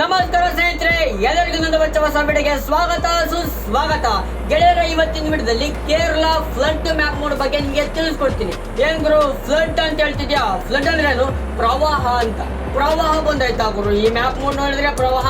ನಮಸ್ಕಾರ ಸ್ನೇಹಿತರೆ, ಎಲ್ಲರಿಗೂ ನನ್ನ ಬಚ್ಚ ಹೊಸ ವಿಡಿಯೋಗೆ ಸ್ವಾಗತ, ಸುಸ್ವಾಗತ. ಗೆಳೆಯರ ಇವತ್ತಿನ ವಿಡಿಯೋದಲ್ಲಿ ಕೇರಳ ಫ್ಲಡ್ ಮ್ಯಾಪ್ ಮೋಡ್ ಬಗ್ಗೆ ನಿಮಗೆ ತಿಳಿಸ್ಕೊಡ್ತೀನಿ. ಏನ್ ಗುರು, ಫ್ಲಡ್ ಅಂತ ಹೇಳ್ತಿದ್ಯಾ? ಫ್ಲಡ್ ಅಂದ್ರೆ ಏನು? ಪ್ರವಾಹ ಅಂತ. ಪ್ರವಾಹ ಬಂದಾಯ್ತಾ ಗುರು? ಈ ಮ್ಯಾಪ್ ಮೋಡ್ ನೋಡಿದ್ರೆ ಪ್ರವಾಹ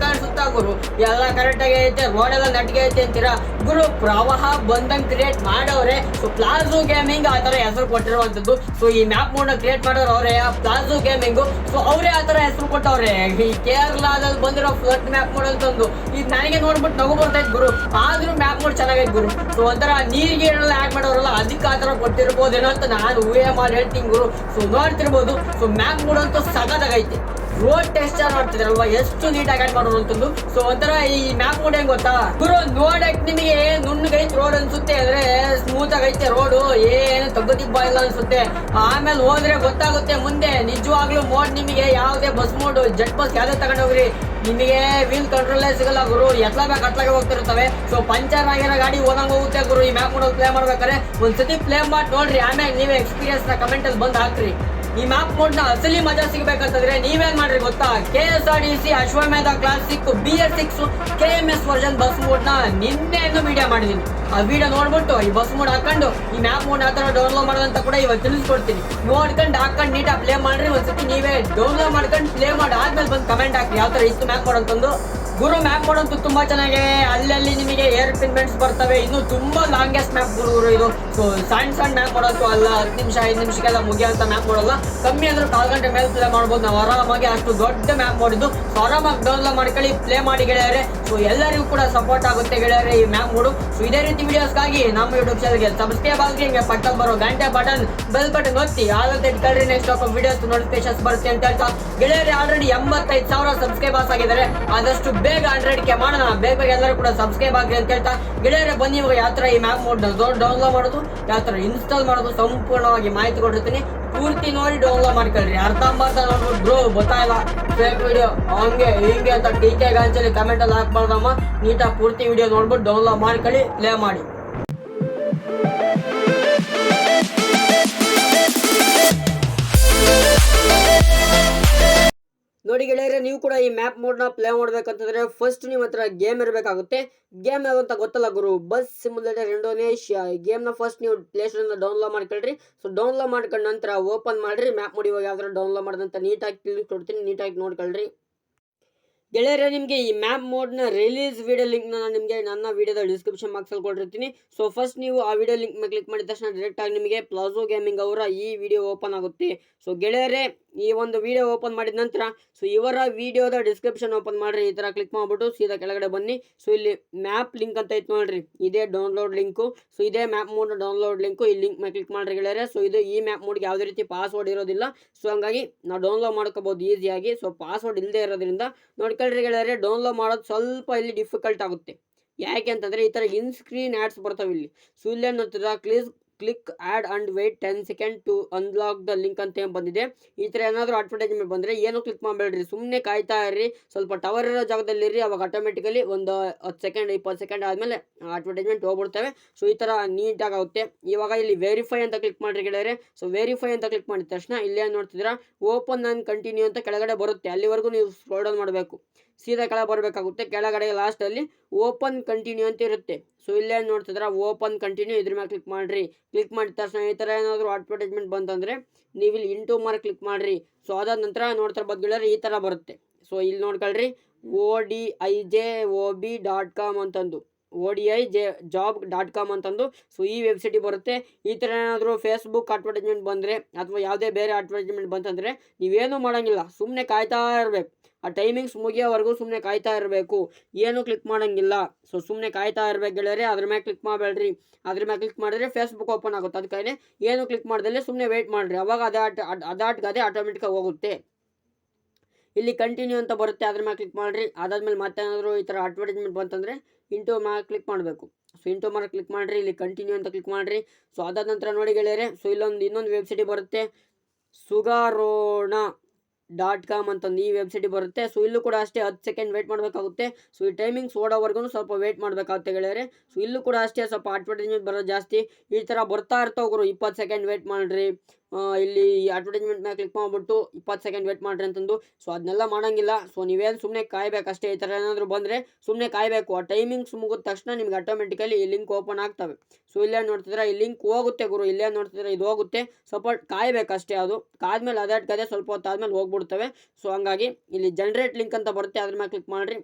ಕಾಣಿಸುತ್ತಾ. ಗುರು. ಎಲ್ಲ ಕರೆಕ್ಟ್ ಆಗಿ ಐತೆ ರೋಡ್ ಎಲ್ಲ ನಟಿಗೆ ಐತೆ ಅಂತೀರಾ? ಗುರು, ಪ್ರವಾಹ ಬಂದನ್ ಕ್ರಿಯೇಟ್ ಮಾಡೋರೆ. ಸೊ ಪ್ಲಾಜೋ ಗೇಮಿಂಗ್ ಆ ತರ ಹೆಸರು ಕೊಟ್ಟಿರುವಂತದ್ದು ಸೊ ಈ ಮ್ಯಾಪ್ ಮೋಡ್ ಕ್ರಿಯೇಟ್ ಮಾಡೋರು ಅವರೇ ಪ್ಲಾಜೋ ಗೇಮಿಂಗ್ ಸೊ ಅವರೇ ಆ ತರ ಹೆಸರು ಕೊಟ್ಟವ್ರೆ. ಈ ಕೇರಳದಲ್ಲಿ ಬಂದಿರೋ ಫ್ಲಡ್ ಮ್ಯಾಪ್ ಮೋಡ್ ಅಂತಂದು ಇದು ನನಗೆ ನೋಡ್ಬಿಟ್ಟು ನಗು ಬರ್ತೈತೆ ಗುರು. ಆದ್ರೂ ಮ್ಯಾಪ್ ಮೂಡ್ ಚೆನ್ನಾಗೈತೆ ಗುರು. ಸೊ ಒಂಥರ ನೀರಿಗೆ ಏನೆಲ್ಲ ಆಡ್ ಮಾಡೋರಲ್ಲ ಅದಕ್ಕೆ ಆ ತರ ಕೊಟ್ಟಿರ್ಬೋದೇನೋ ಅಂತ ನಾನು ಊಹೆ ಮಾಡಿ ಹೇಳ್ತೀನಿ ಗುರು. ಸೊ ನೋಡ್ತಿರ್ಬೋದು. ಸೊ ಮ್ಯಾಪ್ ಮೂಡ್ ಅಂತೂ ಸಗದಾಗೈತೆ ರೋಡ್ ಟೆಸ್ಟ್ ನೋಡ್ತಿದ್ರಲ್ವಾ ಎಷ್ಟು ನೀಟಾಗಿ ಆಗಿ ಮಾಡೋರು ಅಂತಂದು ಸೊ ಒಂಥರ ಈ ಮ್ಯಾಪ್ ನೋಡಿ ಹೆಂಗ್ ಗೊತ್ತಾ? ಗುರು, ನೋಡಕ್ ನಿಮಗೆ ನುಣ್ಣಗೈತೆ ರೋಡ್ ಅನ್ಸುತ್ತೆ ಅಂದ್ರೆ ಸ್ಮೂತ್ ಆಗೈತೆ ರೋಡು ಏನು ತಗ್ಗದಿಬ್ಬ ಇಲ್ಲ ಅನ್ಸುತ್ತೆ. ಆಮೇಲೆ ಹೋದ್ರೆ ಗೊತ್ತಾಗುತ್ತೆ ಮುಂದೆ. ನಿಜವಾಗ್ಲೂ ಮೋಡ್ ನಿಮಗೆ ಯಾವುದೇ ಬಸ್ ಮೋಡ್ ಜಟ್ ಬಸ್ ಯಾವ್ದೇ ತಗೊಂಡೋಗ್ರಿ ನಿಮಗೆ ವೀಲ್ ಕಂಟ್ರೋಲೇ ಸಿಗಲ್ಲ ಗುರು. ಎತ್ಲ ಬೇಕು, ಅತ್ಲಾಗೆ ಹೋಗ್ತಿರ್ತವೆ ಸೊ ಪಂಚರ್ ಆಗಿರೋ ಗಾಡಿ ಓದಂಗ್ ಹೋಗುತ್ತೆ ಗುರು. ಈ ಮ್ಯಾಪ್ ನೋಡೋದು ಪ್ಲೇ ಮಾಡ್ಬೇಕಾದ್ರೆ ಒಂದ್ಸತಿ ಪ್ಲೇ ಮಾಡಿ, ನೋಡ್ರಿ. ಆಮೇಲೆ ನೀವೇ ಎಕ್ಸ್ಪೀರಿಯನ್ಸ್ನ ಕಮೆಂಟ್ ಅಲ್ಲಿ ಬಂದು ಹಾಕ್ರಿ. ಈ ಮ್ಯಾಪ್ ಮೋಡ್ನ ಅಸಲಿ ಮಜಾ ಸಿಗ್ಬೇಕಂತಂದ್ರೆ ನೀವೇನ್ ಮಾಡ್ರಿ ಗೊತ್ತಾ? K S R T C Ashwamedha classic B S six K M S version bus ಮೋಡ್ನ ನಿನ್ನೆಯನ್ನು ವಿಡಿಯೋ ಮಾಡಿದೀನಿ. ಆ ವಿಡಿಯೋ ನೋಡ್ಬಿಟ್ಟು ಈ ಬಸ್ ಮೋಡ್ ಹಾಕೊಂಡು, ಈ ಮ್ಯಾಪ್ ಮೋಡ್ ಆತರ ತರ ಡೌನ್ಲೋಡ್ ಮಾಡೋದಂತ ಕೂಡ ಇವತ್ತು ತಿಳಿಸ್ಕೊಡ್ತೀನಿ. ನೋಡ್ಕೊಂಡು ಹಾಕೊಂಡು ನೀಟಾಗಿ ಪ್ಲೇ ಮಾಡ್ರಿ ಒಂದ್ಸತಿ ನೀವೇ ಡೌನ್ಲೋಡ್ ಮಾಡ್ಕೊಂಡು ಪ್ಲೇ ಮಾಡಿ, ಆದ್ಮೇಲೆ ಬಂದು ಕಮೆಂಟ್ ಹಾಕಿ ಯಾವ ತರ ಇಷ್ಟು ಮ್ಯಾಪ್ ಮೋಡ್ ಅಂತಂದು. ಗುರು ಮ್ಯಾಪ್ ಮಾಡೋದು ತುಂಬಾ ಚೆನ್ನಾಗಿ. ಅಲ್ಲಲ್ಲಿ ನಿಮಗೆ ಏರ್ ಪಿನ್ಮೆಂಟ್ಸ್ ಬರ್ತವೆ. ಇನ್ನು ತುಂಬಾ ಲಾಂಗೆಸ್ಟ್ ಮ್ಯಾಪ್ ಗುರು ಇದು. ಸೊ ಸಣ್ಣ ಸಣ್ಣ ಮ್ಯಾಪ್ ಮಾಡೋದು ಅಲ್ಲ, ಹತ್ತು ನಿಮಿಷ, ಐದು ನಿಮಿಷಕ್ಕೆಲ್ಲ ಮುಗಿಯೋಂಥ ಮ್ಯಾಪ್ ಮಾಡಲ್ಲ ಕಮ್ಮಿ ಅಂದ್ರೆ ಕಾಲ್ ಗಂಟೆ ಮೇಲೆ ಪ್ಲೇ ಮಾಡ್ಬೋದು. ನಾವು ಆರಾಮಾಗಿ ಅಷ್ಟು ದೊಡ್ಡ ಮ್ಯಾಪ್ ಮಾಡಿದ್ದು. ಆರಾಮಾಗಿ ಡೌನ್ಲೋಡ್ ಮಾಡ್ಕೊಳ್ಳಿ ಪ್ಲೇ ಮಾಡಿ ಗೆಳೆಯರೆ. ಸೊ ಎಲ್ಲರಿಗೂ ಕೂಡ ಸಪೋರ್ಟ್ ಆಗುತ್ತೆ ಗೆಳೆಯರೆ ಈ ಮ್ಯಾಪ್ ಮೂಡು. ಸೊ ಇದೇ ರೀತಿ ವಿಡಿಯೋಸ್ಗಾಗಿ ನಮ್ಮ ಯೂಟ್ಯೂಬ್ ಚಾನಲ್ಗೆ ಸಬ್ಸ್ಕ್ರೈಬ್ ಆಗಿ, ಹಿಂಗೆ ಪಕ್ಕ ಬರೋ ಗಂಟೆ ಬಟನ್ ಬೆಲ್ ಬಟನ್ ಒತ್ತಿ. ಆಗುತ್ತೆ ಇಟ್ಕೊಳ್ರಿ ನೆಕ್ಸ್ಟ್ ಆಫ್ ವಿಡಿಯೋಸ್ ನೋಟಿಫಿಕೇಶನ್ಸ್ ಬರುತ್ತೆ ಅಂತ ಹೇಳ್ತಾ. ಗೆಳೆಯರೆ ಆಲ್ರೆಡಿ ಎಂಬತ್ತೈದು ಸಾವಿರ ಸಬ್ಸ್ಕ್ರೈಬರ್ಸ್ ಆಗಿದ್ದಾರೆ. ಆದಷ್ಟು ಬೇಗ ಹಂಡ್ರೆಡ್ ಕೆ ಮಾಡೋಣ. ಬೇಗ ಬೇಗ ಎಲ್ಲರೂ ಕೂಡ ಸಬ್ಸ್ಕ್ರೈಬ್ ಆಗಲಿ ಅಂತ ಹೇಳ್ತಾ, ಗೆಳೆಯರೆ, ಬನ್ನಿ ಇವಾಗ ಯಾವ ಥರ ಈ ಮ್ಯಾಪ್ ಮೋಡ್ ಡೌನ್ಲೋಡ್ ಮಾಡೋದು, ಯಾವ ಥರ ಇನ್ಸ್ಟಾಲ್ ಮಾಡೋದು ಸಂಪೂರ್ಣವಾಗಿ ಮಾಹಿತಿ ಕೊಟ್ಟಿರ್ತೀನಿ. ಪೂರ್ತಿ ನೋಡಿ ಡೌನ್ಲೋಡ್ ಮಾಡ್ಕೊಳ್ರಿ. ಅರ್ಧಂಬರ್ಧ ನೋಡ್ಬಿಟ್ಟು ಬ್ರೋ ಗೊತ್ತಾಯಿಲ್ಲ ಫೇಕ್ ವಿಡಿಯೋ ಹಂಗೆ, ಹಿಂಗೆ ಅಂತ ಟೀಕೆ ಗಾಂಚಲ್ಲಿ ಕಮೆಂಟಲ್ಲಿ ಹಾಕ್ಬಾರ್ದಮ್ಮ. ನೀಟಾಗಿ ಪೂರ್ತಿ ವಿಡಿಯೋ ನೋಡ್ಬಿಟ್ಟು ಡೌನ್ಲೋಡ್ ಮಾಡ್ಕೊಳ್ಳಿ ಪ್ಲೇ ಮಾಡಿ. ನೋಡಿ ಗೆಳೆಯರೆ, ನೀವು ಕೂಡ ಈ ಮ್ಯಾಪ್ ಮೋಡ್ನ ಪ್ಲೇ ಮಾಡ್ಬೇಕಂತಂದ್ರೆ ಫಸ್ಟ್ ನಿಮ್ಮ ಹತ್ರ ಗೇಮ್ ಇರಬೇಕಾಗುತ್ತೆ. ಗೇಮ್ ಯಾವುದು ಅಂತ ಗೊತ್ತಲ್ಲ ಗುರು? ಬಸ್ ಸಿಮ್ಯುಲೇಟರ್ ಇಂಡೋನೇಷ್ಯಾ ಈ ಗೇಮ್ನ ಫಸ್ಟ್ ನೀವು ಪ್ಲೇ ಅನ್ನ ಡೌನ್ಲೋಡ್ ಮಾಡ್ಕೊಳ್ರಿ. ಸೊ ಡೌನ್ಲೋಡ್ ಮಾಡ್ಕೊಂಡ ನಂತರ ಓಪನ್ ಮಾಡ್ರಿ. ಮ್ಯಾಪ್ ಮೋಡ್ ಇವಾಗ ಯಾವ್ದಾರ ಡೌನ್ಲೋಡ್ ಮಾಡಿದಂತ ನೀಟಾಗಿ ತಿಳಿಸ್ಕೊಡ್ತೀನಿ. ನೀಟಾಗಿ ನೋಡ್ಕೊಳ್ರಿ. ಗೆಳೆಯರೆ, ನಿಮಗೆ ಈ ಮ್ಯಾಪ್ ಮೋಡ್ನ ರಿಲೀಸ್ ವಿಡಿಯೋ ಲಿಂಕ್ನ ನಾನು ನಿಮಗೆ ನನ್ನ ವಿಡಿಯೋದ ಡಿಸ್ಕ್ರಿಪ್ಷನ್ ಬಾಕ್ಸಲ್ಲಿ ಕೊಟ್ಟಿರ್ತೀನಿ. ಸೊ ಫಸ್ಟ್ ನೀವು ಆ ವಿಡಿಯೋ ಲಿಂಕ್ ಮೇಲೆ ಕ್ಲಿಕ್ ಮಾಡಿದ ತಕ್ಷಣ ಡೈರೆಕ್ಟ್ ಆಗಿ ನಿಮಗೆ ಪ್ಲಾಜೋ ಗೇಮಿಂಗ್ ಅವರ ಈ ವಿಡಿಯೋ ಓಪನ್ ಆಗುತ್ತೆ. ಸೊ ಗೆಳೆಯರೇ, ಈ ಒಂದು ವಿಡಿಯೋ ಓಪನ್ ಮಾಡಿದ ನಂತರ ಸೊ ಇವರ ವಿಡಿಯೋದ ಡಿಸ್ಕ್ರಿಪ್ಷನ್ ಓಪನ್ ಮಾಡಿರಿ, ಈ ಥರ ಕ್ಲಿಕ್ ಮಾಡಿಬಿಟ್ಟು ಸೀದಾ ಕೆಳಗಡೆ ಬನ್ನಿ. ಸೊ ಇಲ್ಲಿ ಮ್ಯಾಪ್ ಲಿಂಕ್ ಅಂತ ಐತೆ ನೋಡ್ರಿ, ಇದೇ ಡೌನ್ಲೋಡ್ ಲಿಂಕು ಸೊ ಇದೇ ಮ್ಯಾಪ್ ಮೋಡ್ ಡೌನ್ಲೋಡ್ ಲಿಂಕು ಈ ಲಿಂಕ್ ಮೇಲೆ ಕ್ಲಿಕ್ ಮಾಡಿರಿ ಗೆಳೆಯರೆ. ಸೊ ಇದು ಈ ಮ್ಯಾಪ್ ಮೋಡ್ಗೆ ಯಾವುದೇ ರೀತಿ ಪಾಸ್ವರ್ಡ್ ಇರೋದಿಲ್ಲ. ಸೊ ಹಂಗಾಗಿ ನಾವು ಡೌನ್ಲೋಡ್ ಮಾಡ್ಕೋಬೋದು ಈಸಿಯಾಗಿ ಸೊ ಪಾಸ್ವರ್ಡ್ ಇಲ್ಲದೆ ಇರೋದ್ರಿಂದ ನೋಡ್ಕೊಳ್ರಿ ಗೆಳೆಯರೆ ಡೌನ್ಲೋಡ್ ಮಾಡೋದು ಸ್ವಲ್ಪ ಇಲ್ಲಿ ಡಿಫಿಕಲ್ಟ್ ಆಗುತ್ತೆ. ಯಾಕೆ ಅಂತಂದರೆ ಈ ಥರ ಇನ್ ಸ್ಕ್ರೀನ್ ಆ್ಯಡ್ಸ್ ಬರ್ತಾವೆ ಇಲ್ಲಿ. ಸೊ ಇಲ್ಲಿ ಏನಂತದ please click ad and wait ten second to unlock the link ಅಂತ ಏನು ಬಂದಿದೆ? ಈ ಥರ ಏನಾದರೂ ಅಡ್ವರ್ಟೈಸ್ಮೆಂಟ್ ಬಂದರೆ ಏನು ಕ್ಲಿಕ್ ಮಾಡಬೇಡ್ರಿ. ಸುಮ್ಮನೆ ಕಾಯ್ತಾ ಇರ್ರಿ. ಸ್ವಲ್ಪ ಟವರ್ ಇರೋ ಜಾಗದಲ್ಲಿ ಇರ್ರಿ. ಅವಾಗ ಆಟೋಮೆಟಿಕಲಿ ಒಂದು ಹತ್ತು ಸೆಕೆಂಡ್ ಇಪ್ಪತ್ತು ಸೆಕೆಂಡ್ ಆದಮೇಲೆ ಅಡ್ವರ್ಟೈಸ್ಮೆಂಟ್ ಹೋಗ್ಬಿಡ್ತವೆ. ಸೊ ಈ ಥರ ನೀಟಾಗಿ ಆಗುತ್ತೆ. ಇವಾಗ ಇಲ್ಲಿ ವೆರಿಫೈ ಅಂತ ಕ್ಲಿಕ್ ಮಾಡಿರಿ ಗೆಳೆಯರೆ. ಸೊ ವೆರಿಫೈ ಅಂತ ಕ್ಲಿಕ್ ಮಾಡಿದ ತಕ್ಷಣ ಇಲ್ಲೇ ನೋಡ್ತಿದ್ದೀರಾ? ಓಪನ್ ಆ್ಯಂಡ್ ಕಂಟಿನ್ಯೂ ಅಂತ ಕೆಳಗಡೆ ಬರುತ್ತೆ. ಅಲ್ಲಿವರೆಗೂ ನೀವು ಸ್ಕ್ರೋಲ್ ಡೌನ್ ಮಾಡಬೇಕು. ಸೀದಾ ಕೆಳಗೆ ಬರಬೇಕಾಗುತ್ತೆ. ಕೆಳಗಡೆ ಲಾಸ್ಟಲ್ಲಿ ಓಪನ್ ಕಂಟಿನ್ಯೂ ಅಂತ ಇರುತ್ತೆ. ಸೊ ಇಲ್ಲೇ ನೋಡ್ತಿದ್ರೆ ಓಪನ್ ಕಂಟಿನ್ಯೂ ಇದ್ರ ಮೇಲೆ ಕ್ಲಿಕ್ ಮಾಡಿರಿ. ಕ್ಲಿಕ್ ಮಾಡಿದ ತಕ್ಷಣ ಈ ಥರ ಏನಾದರೂ ಅಡ್ವರ್ಟೈಸ್ಮೆಂಟ್ ಬಂತಂದರೆ, ನೀವು ಇಲ್ಲಿ ಇಂಟು ಮಾರ್ಕ್ ಕ್ಲಿಕ್ ಮಾಡಿರಿ. ಸೊ ಅದಾದ ನಂತರ ನೋಡ್ತಾರೆ ಬದ್ಗಳೇ ಈ ಥರ ಬರುತ್ತೆ. ಸೊ ಇಲ್ಲಿ ನೋಡ್ಕೊಳ್ರಿ O D I J O B dot com ಅಂತಂದು. O D I J job dot com ಅಂತಂದು. ಸೊ ಈ ವೆಬ್ಸೈಟಿಗೆ ಬರುತ್ತೆ. ಈ ಥರ ಏನಾದರೂ ಫೇಸ್ಬುಕ್ ಅಡ್ವರ್ಟೈಸ್ಮೆಂಟ್ ಬಂದರೆ, ಅಥವಾ ಯಾವುದೇ ಬೇರೆ ಅಡ್ವರ್ಟೈಸ್ಮೆಂಟ್ ಬಂತಂದರೆ, ನೀವೇನೂ ಮಾಡೋಂಗಿಲ್ಲ. ಸುಮ್ಮನೆ ಕಾಯ್ತಾ ಇರಬೇಕು. ಆ ಟೈಮಿಂಗ್ಸ್ ಮುಗಿಯೋವರೆಗೂ ಸುಮ್ಮನೆ ಕಾಯ್ತಾ ಇರಬೇಕು. ಏನು ಕ್ಲಿಕ್ ಮಾಡೋಂಗಿಲ್ಲ. ಸೊ ಸುಮ್ಮನೆ ಕಾಯ್ತಾ ಇರಬೇಕು ಗೆಳೆಯರೆ, ಅದ್ರ ಮೇಲೆ ಕ್ಲಿಕ್ ಮಾಡಬೇಡ್ರಿ. ಅದ್ರ ಮೇಲೆ ಕ್ಲಿಕ್ ಮಾಡಿದ್ರೆ ಫೇಸ್ಬುಕ್ ಓಪನ್ ಆಗುತ್ತೆ. ಅದಕ್ಕೆ ಏನು ಕ್ಲಿಕ್ ಮಾಡ್ದಲ್ಲೇ ಸುಮ್ಮನೆ ವೆಯ್ಟ್ ಮಾಡಿರಿ. ಅವಾಗ ಅದಾಟ್ ಅದಾಟ್ಗೆ ಅದೇ ಆಟೋಮೆಟಿಕಾಗಿ ಹೋಗುತ್ತೆ. ಇಲ್ಲಿ ಕಂಟಿನ್ಯೂ ಅಂತ ಬರುತ್ತೆ. ಅದ್ರ ಮೇಲೆ ಕ್ಲಿಕ್ ಮಾಡಿರಿ. ಅದಾದ್ಮೇಲೆ ಮತ್ತೇನಾದರೂ ಈ ಥರ ಅಡ್ವರ್ಟೈಸ್ಮೆಂಟ್ ಬಂತಂದರೆ ಇಂಟು ಮೇಲೆ ಕ್ಲಿಕ್ ಮಾಡಬೇಕು. ಸೊ ಇಂಟು ಮಾರ್ಕ್ ಕ್ಲಿಕ್ ಮಾಡಿರಿ. ಇಲ್ಲಿ ಕಂಟಿನ್ಯೂ ಅಂತ ಕ್ಲಿಕ್ ಮಾಡಿರಿ. ಸೊ ಅದಾದ ನಂತರ ನೋಡಿ ಗೆಳೆಯರೆ ಸೊ ಇಲ್ಲೊಂದು, ಇನ್ನೊಂದು ವೆಬ್ಸೈಟಿಗೆ ಬರುತ್ತೆ. ಸುಗಾರೋಣ ಡಾಟ್ ಕಾಮ್ ಅಂತಂದು ಈ ವೆಬ್ಸೈಟ್ ಬರುತ್ತೆ. ಸೊ, ಇಲ್ಲೂ ಕೂಡ ಅಷ್ಟೇ ಹತ್ತು ಸೆಕೆಂಡ್ ವೇಟ್ ಮಾಡಬೇಕಾಗುತ್ತೆ. ಸೊ, ಈ ಟೈಮಿಂಗ್ಸ್ ಓಡೋವರೆಗೂ ಸ್ವಲ್ಪ ವೇಟ್ ಮಾಡಬೇಕಾಗುತ್ತೆ ಗೆಳೆಯರೆ. ಸೊ, ಇಲ್ಲೂ ಕೂಡ ಅಷ್ಟೇ ಸ್ವಲ್ಪ ಅಡ್ವರ್ಟೈಸ್ಮೆಂಟ್ ಬರೋದು ಜಾಸ್ತಿ. ಈ ಥರ ಬರ್ತಾ ಇರ್ತಾವೆ ಗುರು, ಇಪ್ಪತ್ತು ಸೆಕೆಂಡ್ ವೇಟ್ ಮಾಡಿರಿ. ಇಲ್ಲಿ ಈ ಅಡ್ವರ್ಟೈಸ್ಮೆಂಟ್ ಮೇಲೆ ಕ್ಲಿಕ್ ಮಾಡಿಬಿಟ್ಟು ಇಪ್ಪತ್ತು ಸೆಕೆಂಡ್ ವೇಟ್ ಮಾಡಿರಿ ಅಂತಂದು. ಸೊ ಅದನ್ನೆಲ್ಲ ಮಾಡೋಂಗಿಲ್ಲ. ಸೊ ನೀವೇನು ಸುಮ್ಮನೆ ಕಾಯಬೇಕು ಅಷ್ಟೇ ಈ ಥರ ಏನಾದರೂ ಬಂದರೆ ಸುಮ್ಮನೆ ಕಾಯಬೇಕು. ಆ ಟೈಮಿಂಗ್ಸ್ ಮುಗಿದ ತಕ್ಷಣ ನಿಮ್ಗೆ ಆಟೋಮೆಟಿಕಲಿ ಈ ಲಿಂಕ್ ಓಪನ್ ಆಗ್ತವೆ. ಸೊ ಇಲ್ಲೇ ನೋಡ್ತಿದ್ರೆ, ಈ ಲಿಂಕ್ ಹೋಗುತ್ತೆ ಗುರು. ಇಲ್ಲೇ ನೋಡ್ತಿದ್ರೆ, ಇದು ಹೋಗುತ್ತೆ. ಸ್ವಲ್ಪ ಕಾಯಬೇಕಷ್ಟೇ ಅದು. ಕಾದ್ಮೇಲೆ ಅದಾಟ್ಕದೆ ಸ್ವಲ್ಪ ಹೊತ್ತು ಆದಮೇಲೆ ಹೋಗ್ಬಿಡ್ತವೆ. ಸೊ ಹಂಗಾಗಿ ಇಲ್ಲಿ ಜನ್ರೇಟ್ ಲಿಂಕ್ ಅಂತ ಬರುತ್ತೆ. ಅದ್ರ ಮೇಲೆ ಕ್ಲಿಕ್ ಮಾಡಿರಿ.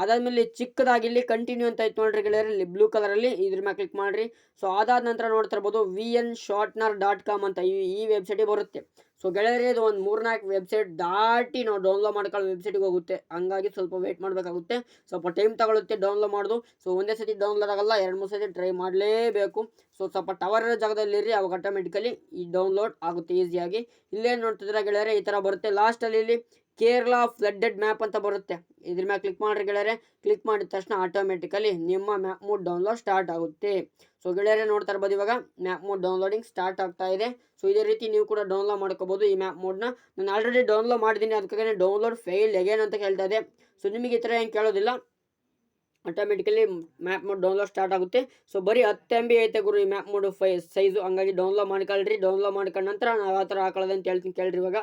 ಅದಾದ್ಮೇಲೆ ಚಿಕ್ಕದಾಗಿ ಇಲ್ಲಿ ಕಂಟಿನ್ಯೂ ಅಂತ ಐತೆ ನೋಡ್ರಿ ಗೆಳೆಯರೆ ಇಲ್ಲಿ ಬ್ಲೂ ಕಲರಲ್ಲಿ ಇದ್ರ ಮೇಲೆ ಕ್ಲಿಕ್ ಮಾಡಿರಿ. ಸೊ ಅದಾದ ನಂತರ ನೋಡ್ತಾ ಇರ್ಬೋದು V N shortener dot com ಅಂತ ಈ ಈ ವೆಬ್ಸೈಟಿಗೆ ಬರುತ್ತೆ. ಸೊ ಗೆಳೆಯರೆ, ಇದು ಒಂದು ಮೂರ್ನಾಲ್ಕು ವೆಬ್ಸೈಟ್ ದಾಟಿ ನಾವು ಡೌನ್ಲೋಡ್ ಮಾಡ್ಕೊಳ್ಳೋ ವೆಬ್ಸೈಟಿಗೆ ಹೋಗುತ್ತೆ. ಹಂಗಾಗಿ ಸ್ವಲ್ಪ ವೇಟ್ ಮಾಡಬೇಕಾಗುತ್ತೆ. ಸ್ವಲ್ಪ ಟೈಮ್ ತಗೊಳುತ್ತೆ ಡೌನ್ಲೋಡ್ ಮಾಡೋದು. ಸೊ ಒಂದೇ ಸತಿ ಡೌನ್ಲೋಡ್ ಆಗಲ್ಲ, ಎರಡು, ಮೂರು ಸತಿ ಟ್ರೈ ಮಾಡಲೇಬೇಕು. ಸೊ ಸ್ವಲ್ಪ ಟವರ್ ಜಾಗದಲ್ಲಿರಿ ಅವಾಗ ಆಟೋಮೆಟಿಕಲಿ ಈ ಡೌನ್ಲೋಡ್ ಆಗುತ್ತೆ ಈಸಿಯಾಗಿ ಇಲ್ಲೇನು ನೋಡ್ತಿದ್ರೆ ಗೆಳೆಯರೆ, ಈ ಥರ ಬರುತ್ತೆ. ಲಾಸ್ಟಲ್ಲಿ ಇಲ್ಲಿ ಕೇರಳ ಫ್ಲಡ್ಡೆಡ್ ಮ್ಯಾಪ್ ಅಂತ ಬರುತ್ತೆ. ಇದ್ರ ಮೇಲೆ ಕ್ಲಿಕ್ ಮಾಡ್ರಿ ಗೆಳೆಯರೆ. ಕ್ಲಿಕ್ ಮಾಡಿದ ತಕ್ಷಣ ಆಟೋಮೆಟಿಕಲಿ ನಿಮ್ಮ ಮ್ಯಾಪ್ ಮೂಡ್ ಡೌನ್ಲೋಡ್ ಸ್ಟಾರ್ಟ್ ಆಗುತ್ತೆ. ಸೊ ಗೆಳೆಯರೆ ನೋಡ್ತಾ ಇರ್ಬೋದು ಇವಾಗ ಮ್ಯಾಪ್ ಮೋಡ್ ಡೌನ್ಲೋಡಿಂಗ್ ಸ್ಟಾರ್ಟ್ ಆಗ್ತಾ ಇದೆ. ಸೊ ಇದೇ ರೀತಿ ನೀವು ಕೂಡ ಡೌನ್ಲೋಡ್ ಮಾಡ್ಕೋಬೋದು ಈ ಮ್ಯಾಪ್ ಮೂಡ್ನ ನಾನು ಆಲ್ರೆಡಿ ಡೌನ್ಲೋಡ್ ಮಾಡಿದ್ದೀನಿ. ಅದಕ್ಕಾಗಿ ಡೌನ್ಲೋಡ್ ಫೇಲ್ ಎಗೇನ್ ಅಂತ ಹೇಳ್ತಾ ಇದೆ. ಸೊ ನಿಮಗೆ ಈ ಥರ ಏನು ಕೇಳೋದಿಲ್ಲ. Automatically map mod download start ಆಗುತ್ತೆ. ಸೊ ಬರೀ ಹತ್ತು ಎಂ ಬಿ ಐತೆ ಗುರು ಈ ಮ್ಯಾಪ್ ಮೋಡ್ ಫೈ ಸೈಜು ಹಂಗಾಗಿ ಡೌನ್ಲೋಡ್ ಮಾಡ್ಕೊಳ್ರಿ. ಡೌನ್ಲೋಡ್ ಮಾಡ್ಕೊಂಡ ನಂತರ ನಾವು ಯಾವ ಥರ ಹಾಕೊಳ್ಳೋದು ಅಂತ ಹೇಳ್ತೀನಿ ಕೇಳ್ರಿ ಇವಾಗ.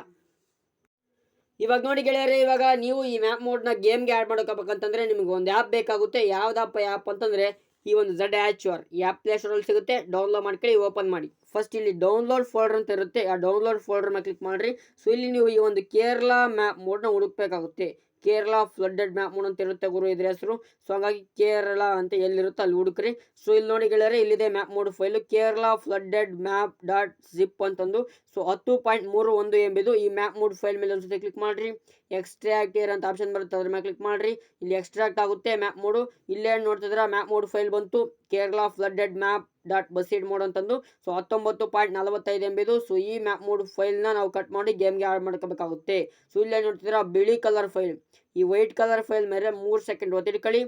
ಇವಾಗ ನೋಡಿ ಗೆಳೆಯರೆ, ಇವಾಗ ನೀವು ಈ ಮ್ಯಾಪ್ ಮೋಡ್ನ ಗೇಮ್ಗೆ ಆ್ಯಡ್ ಮಾಡ್ಕೋಬೇಕಂತಂದರೆ ನಿಮಗೆ ಒಂದು ಆ್ಯಪ್ ಬೇಕಾಗುತ್ತೆ. ಯಾವ್ದಪ್ಪ ಆ್ಯಪ್ ಅಂತಂದರೆ ಈ ಒಂದು ಝಡ್ ಆ್ಯಚ್ ಈ ಆ್ಯಪ್ ಪ್ಲೇಸ್ಟೋರಲ್ಲಿ ಸಿಗುತ್ತೆ. ಡೌನ್ಲೋಡ್ ಮಾಡ್ಕೊಳ್ಳಿ ಓಪನ್ ಮಾಡಿ. ಫಸ್ಟ್ ಇಲ್ಲಿ ಡೌನ್ಲೋಡ್ ಫೋಲ್ಡರ್ ಅಂತ ಇರುತ್ತೆ. ಆ ಡೌನ್ಲೋಡ್ ಫೋಲ್ಡರ್ ಮೇಲೆ ಕ್ಲಿಕ್ ಮಾಡಿರಿ. ಸೊ ಇಲ್ಲಿ ನೀವು ಈ ಒಂದು ಕೇರಳ ಮ್ಯಾಪ್ ಮೋಡ್ನ ಹುಡುಕ್ಬೇಕಾಗುತ್ತೆ. ಕೇರಳ ಫ್ಲಡ್ಡೆಡ್ ಮ್ಯಾಪ್ ಮೂಡ್ ಅಂತ ಇರುತ್ತೆ ಗುರು ಇದ್ರ ಹೆಸರು. ಸೊ ಹಾಗಾಗಿ ಕೇರಳ ಅಂತ ಎಲ್ಲಿರುತ್ತೆ ಅಲ್ಲಿ ಹುಡುಕ್ರಿ. ಸೊ ಇಲ್ಲಿ ನೋಡಿ ಗೆಳೆಯರೆ, ಇಲ್ಲಿದೆ map mod file Kerala flooded map dot zip ಅಂತಂದು. ಸೊ ಹತ್ತು ಪಾಯಿಂಟ್ ಮೂರು ಒಂದು ಎಂಬಿದು ಈ ಮ್ಯಾಪ್ ಮೂಡ್ ಫೈಲ್ ಮೇಲೆ ಒಂದ್ಸತಿ ಕ್ಲಿಕ್ ಮಾಡಿರಿ. ಎಕ್ಸ್ಟ್ರಾಕ್ಟ್ ಇಯರ್ ಅಂತ ಆಪ್ಷನ್ ಬರುತ್ತೆ, ಅದ್ರ ಮೇಲೆ ಕ್ಲಿಕ್ ಮಾಡಿರಿ. ಇಲ್ಲಿ ಎಕ್ಸ್ಟ್ರಾಕ್ಟ್ ಆಗುತ್ತೆ ಮ್ಯಾಪ್ ಮೂಡು ಇಲ್ಲೇ ನೋಡ್ತಿದ್ರೆ ಮ್ಯಾಪ್ ಮೋಡ್ ಫೈಲ್ ಬಂತು. Kerala flooded map dot BUSSID mod ಅಂತಂದು. ಸೊ, ಹತ್ತೊಂಬತ್ತು ಪಾಯಿಂಟ್ ನಲವತ್ತೈದು ಎಂಬಿದು. ಸೊ, ಈ ಮ್ಯಾಪ್ ಮೋಡ್ ಫೈಲ್ನ ನಾವು ಕಟ್ ಮಾಡಿ ಗೇಮ್ಗೆ ಆಡ್ ಮಾಡ್ಕೋಬೇಕಾಗುತ್ತೆ. ಸೊ, ಇಲ್ಲೇ ನೋಡ್ತಿದ್ರೆ ಬಿಳಿ ಕಲರ್ ಫೈಲ್. ಈ ವೈಟ್ ಕಲರ್ ಫೈಲ್ ಮೇಲೆ ಮೂರು ಸೆಕೆಂಡ್ ಒತ್ತಿಡ್ಕೊಳ್ಳಿ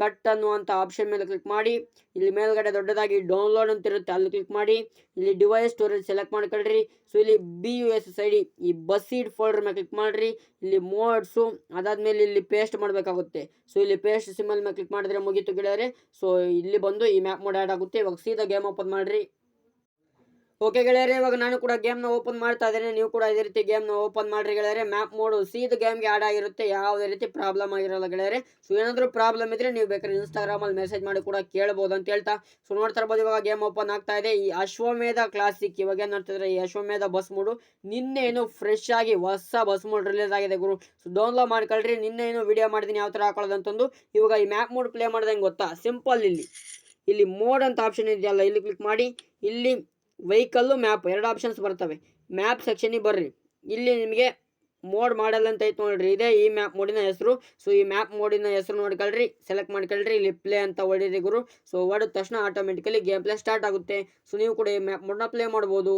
ಕಟ್ ಅನ್ನುವಂಥ ಆಪ್ಷನ್ ಮೇಲೆ ಕ್ಲಿಕ್ ಮಾಡಿ, ಇಲ್ಲಿ ಮೇಲ್ಗಡೆ ದೊಡ್ಡದಾಗಿ ಡೌನ್ಲೋಡ್ ಅಂತ ಇರುತ್ತೆ ಅಲ್ಲಿ ಕ್ಲಿಕ್ ಮಾಡಿ, ಇಲ್ಲಿ ಡಿವೈಸ್ ಸ್ಟೋರೇಜ್ ಸೆಲೆಕ್ಟ್ ಮಾಡ್ಕೊಳ್ರಿ. ಸೊ ಇಲ್ಲಿ B U S S I D ಈ ಬಸ್ಸೀಡ್ ಫೋಲ್ಡರ್ ಮೇಲೆ ಕ್ಲಿಕ್ ಮಾಡಿರಿ. ಇಲ್ಲಿ ಮೋಡ್ಸು ಅದಾದಮೇಲೆ ಇಲ್ಲಿ ಪೇಸ್ಟ್ ಮಾಡಬೇಕಾಗುತ್ತೆ. ಸೊ ಇಲ್ಲಿ ಪೇಸ್ಟ್ ಸಿಮಲ್ ಮೇಲೆ ಕ್ಲಿಕ್ ಮಾಡಿದ್ರೆ ಮುಗೀತು ಗೆಳೆಯರೆ. ಸೊ ಇಲ್ಲಿ ಬಂದು ಈ ಮ್ಯಾಪ್ ಮೋಡ್ ಆ್ಯಡ್ ಆಗುತ್ತೆ. ಇವಾಗ ಸೀದಾ ಗೇಮ್ ಓಪನ್ ಮಾಡಿರಿ. ಓಕೆ ಗೆಳೆಯರೇ, ಇವಾಗ ನಾನು ಕೂಡ ಗೇಮ್ನ ಓಪನ್ ಮಾಡ್ತಾ ಇದ್ದೇನೆ. ನೀವು ಕೂಡ ಇದೇ ರೀತಿ ಗೇಮ್ನ ಓಪನ್ ಮಾಡ್ರಿ ಗೆಳೆಯರೆ. ಮ್ಯಾಪ್ ಮೋಡು ಸೀದ ಗೇಮ್ಗೆ ಆ್ಯಡ್ ಆಗಿರುತ್ತೆ. ಯಾವುದೇ ರೀತಿ ಪ್ರಾಬ್ಲಮ್ ಆಗಿರಲ್ಲ ಗೆಳೆಯರೆ. ಸೊ ಏನಾದರೂ ಪ್ರಾಬ್ಲಮ್ ಇದ್ರೆ ನೀವು ಬೇಕಾದ್ರೆ ಇನ್ಸ್ಟಾಗ್ರಾಮಲ್ಲಿ ಮೆಸೇಜ್ ಮಾಡಿ ಕೂಡ ಕೇಳ್ಬೋದು ಅಂತ ಹೇಳ್ತಾ. ಸೊ ನೋಡ್ತಾ ಇರ್ಬೋದು, ಇವಾಗ ಗೇಮ್ ಓಪನ್ ಆಗ್ತಾ ಇದೆ. ಈ ಅಶ್ವಮೇಧ ಕ್ಲಾಸಿಕ್ ಇವಾಗ ಏನು ನೋಡ್ತಿದ್ರೆ ಈ ಅಶ್ವಮೇಧ ಬಸ್ ಮೂಡು. ನಿನ್ನೆ ಏನು ಫ್ರೆಶ್ ಆಗಿ ಹೊಸ ಬಸ್ ಮೋಡ್ ರಿಲೀಸ್ ಆಗಿದೆ ಗುರು. ಸೊ ಡೌನ್ಲೋಡ್ ಮಾಡ್ಕೊಳ್ರಿ. ನಿನ್ನೆ ಏನು ವಿಡಿಯೋ ಮಾಡಿದ್ದೀನಿ ಯಾವ ಥರ ಹಾಕೊಳ್ಳೋದು ಅಂತಂದು. ಇವಾಗ ಈ ಮ್ಯಾಪ್ ಮೋಡ್ ಪ್ಲೇ ಮಾಡಿದಂಗೆ ಗೊತ್ತಾ? ಸಿಂಪಲ್ ಇಲ್ಲಿ. ಇಲ್ಲಿ ಮೋಡ್ ಅಂತ ಆಪ್ಷನ್ ಇದೆಯಲ್ಲ, ಇಲ್ಲಿ ಕ್ಲಿಕ್ ಮಾಡಿ. ಇಲ್ಲಿ ವೆಹಿಕಲ್ಲು ಮ್ಯಾಪ್ ಎರಡು ಆಪ್ಷನ್ಸ್ ಬರ್ತವೆ. ಮ್ಯಾಪ್ ಸೆಕ್ಷನಿಗೆ ಬರ್ರಿ. ಇಲ್ಲಿ ನಿಮಗೆ ಮೋಡ್ ಮಾಡಲ್ ಅಂತ ಐತೆ ನೋಡ್ರಿ. ಇದೇ ಈ ಮ್ಯಾಪ್ ಮೋಡಿನ ಹೆಸರು. ಸೊ ಈ ಮ್ಯಾಪ್ ಮೋಡಿನ ಹೆಸರು ನೋಡ್ಕೊಳ್ರಿ. ಸೆಲೆಕ್ಟ್ ಮಾಡ್ಕೊಳ್ರಿ. ಇಲ್ಲಿ ಪ್ಲೇ ಅಂತ ಹೊಡೀರಿ ಗುರು. ಸೊ ಹೊಡೆದ ತಕ್ಷಣ ಆಟೋಮೆಟಿಕಲಿ ಗೇಮ್ ಪ್ಲೇ ಸ್ಟಾರ್ಟ್ ಆಗುತ್ತೆ. ಸೊ ನೀವು ಕೂಡ ಈ ಮ್ಯಾಪ್ ಮೋಡ್ನ ಪ್ಲೇ ಮಾಡ್ಬೋದು.